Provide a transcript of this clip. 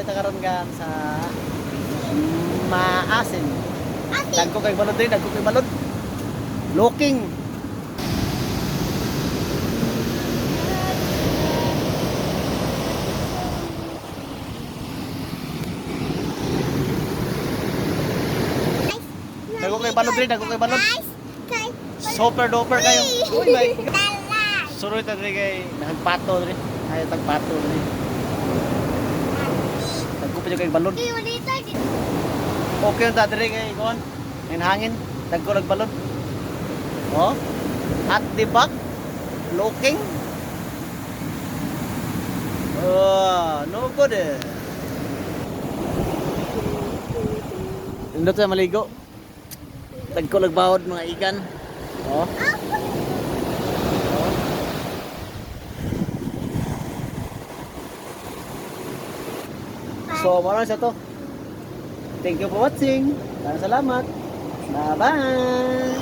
ito karon gan sa maasin. Dagko kay balod din, dagko kay balod. Looking. Dagko kay balod din, dagko kay balod. Super duper kayo. Uy, may. Suroy ta diri kay nagpato diri. Ay tagpato diri. Dyan kay ulit ay Okay yung dadiri kay Gon. Yung hangin. Dagko nagbalod. Oh. At the back. Looking. Oh, no good eh. Indot sa maligo. Dagko nagbawod mga ikan. Oh. So, maraming sa to. Thank you for watching. Maraming salamat. Bye-bye.